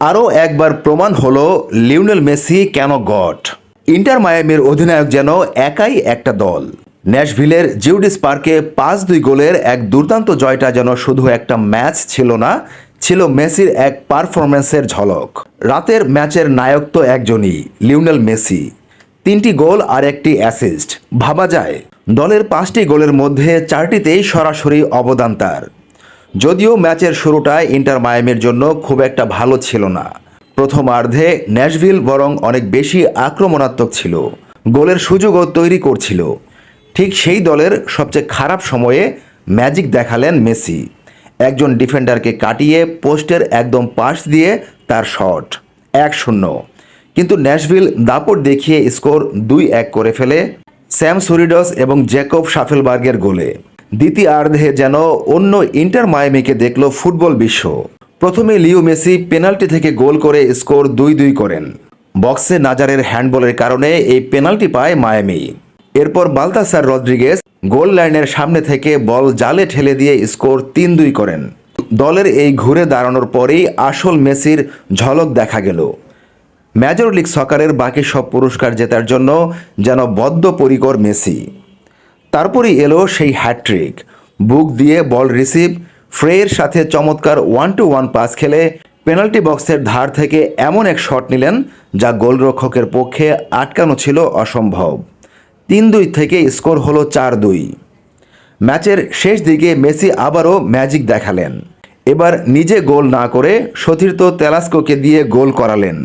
আরও একবার প্রমাণ হলো লিওনেল মেসি কেন গট ইন্টার মায়ামির অধিনায়ক যেন একাই একটা দল। ন্যাশভিলের জিউডিস পার্কে পাঁচ দুই গোলের এক দুর্দান্ত জয়টা যেন শুধু একটা ম্যাচ ছিল না, ছিল মেসির এক পারফরম্যান্সের ঝলক। রাতের ম্যাচের নায়ক তো একজনই, লিওনেল মেসি। তিনটি গোল আর একটি অ্যাসিস্ট। ভাবা যায়, দলের পাঁচটি গোলের মধ্যে চারটিতেই সরাসরি অবদান তার। যদিও ম্যাচের শুরুটায় ইন্টার মায়ামির জন্য খুব একটা ভালো ছিল না। প্রথমার্ধে ন্যাশভিল বরং অনেক বেশি আক্রমণাত্মক ছিল। গোলের সুযোগও তৈরি করছিল। ঠিক সেই দলের সবচেয়ে খারাপ সময়ে ম্যাজিক দেখালেন মেসি। একজন ডিফেন্ডারকে কাটিয়ে পোস্টের একদম পাশ দিয়ে তার শট, এক শূন্য। কিন্তু ন্যাশভিল দাপট দেখিয়ে স্কোর দুই এক করে ফেলে স্যাম সুরিডস এবং জ্যাকব শাফেলবার্গের গোলে। দ্বিতীয়ার্ধে যেন অন্য ইন্টার মায়ামিকে দেখল ফুটবল বিশ্ব। প্রথমে লিও মেসি পেনাল্টি থেকে গোল করে স্কোর দুই দুই করেন। বক্সে নাজারের হ্যান্ডবলের কারণে এই পেনাল্টি পায় মায়ামি। এরপর বালতাসার রদ্রিগেস গোল লাইনের সামনে থেকে বল জালে ঠেলে দিয়ে স্কোর তিন দুই করেন। দলের এই ঘুরে দাঁড়ানোর পরেই আসল মেসির ঝলক দেখা গেল। মেজর লিগ সকারের বাকি সব পুরস্কার জেতার জন্য যেন বদ্ধপরিকর মেসি। তারপরই এলো সেই হ্যাট্রিক বুক দিয়ে বল রিসিভ ফ্রেয়ের সাথে চমৎকার ওয়ান টু ওয়ান পাস খেলে পেনাল্টি বক্সের ধার থেকে এমন এক শট নিলেন যা গোলরক্ষকের পক্ষে আটকানো ছিল অসম্ভব। তিন দুই থেকে স্কোর হলো চার দুই ম্যাচের শেষ দিকে মেসি আবারও ম্যাজিক দেখালেন। এবার নিজে গোল না করে সতীর্থ তেলাস্কোকে দিয়ে গোল করালেন।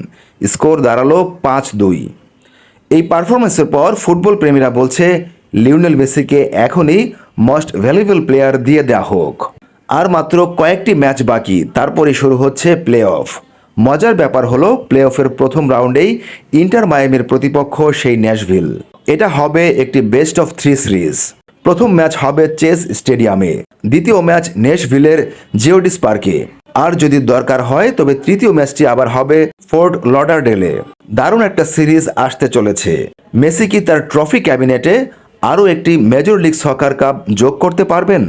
স্কোর দাঁড়াল পাঁচ দুই এই পারফরমেন্সের পর ফুটবল প্রেমীরা বলছে লিওনেল মেসিকে এখনই মোস্ট ভ্যালুয়েবল প্লেয়ার দিয়ে দেওয়া হোক। আর মাত্র কয়েকটি ম্যাচ বাকি তারপরে শুরু হচ্ছে প্লে অফ মজার ব্যাপার হলো প্লে অফের প্রথম রাউন্ডেই ইন্টার মায়ামির প্রতিপক্ষ সেই ন্যাশভিল। এটা হবে একটি বেস্ট অফ থ্রি সিরিজ প্রথম ম্যাচ হবে চেস স্টেডিয়ামে, দ্বিতীয় ম্যাচ নেশভিলের জিওডিস পার্কে। আর যদি দরকার হয়, তবে তৃতীয় ম্যাচটি আবার হবে ফোর্ট লডারডেলে দারুণ একটা সিরিজ আসতে চলেছে। মেসি কি তার ট্রফি ক্যাবিনেটে আরও একটি মেজর লিগ সকার কাপ যোগ করতে পারবেন।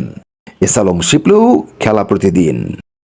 এসালম শিপলু খেলা প্রতিদিন।